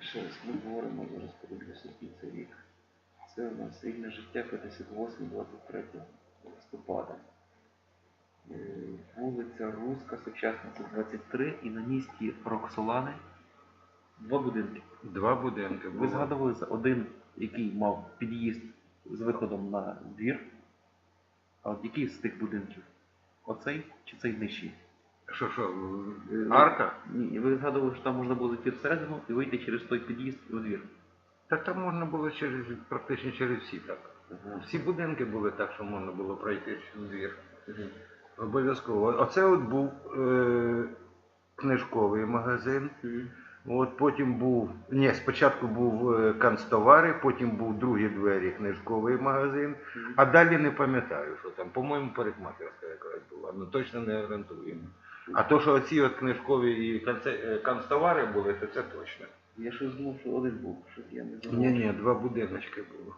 Ще раз, ми говоримо зараз про це рік. Це у нас рік на життя 58-23 листопада. Е, Вулиця Руська, сучасниця 23 і на місті Роксолани два будинки. Два будинки Ви згадували за один, який мав під'їзд з виходом на двір. А от який з тих будинків? Оцей чи цей нижчий? Що, що, арка? Ні, ви згадували, що там можна було зайти всередину і вийти через той під'їзд у двір. Та там можна було через, практично через всі так. Всі будинки були так, що можна було пройти через двір. Обов'язково. Оце от був е, книжковий магазин. От потім був, ні, спочатку був е, канцтовари, потім був другі двері книжковий магазин, а далі не пам'ятаю, що там, по-моєму, парикмахерська якась була, ну точно не орієнтуємо. А то, що оці от книжкові і канце- е, канцтовари були, то це точно. Я щось думав, що один був, щоб я не знав. Ні, ні, два будиночки було.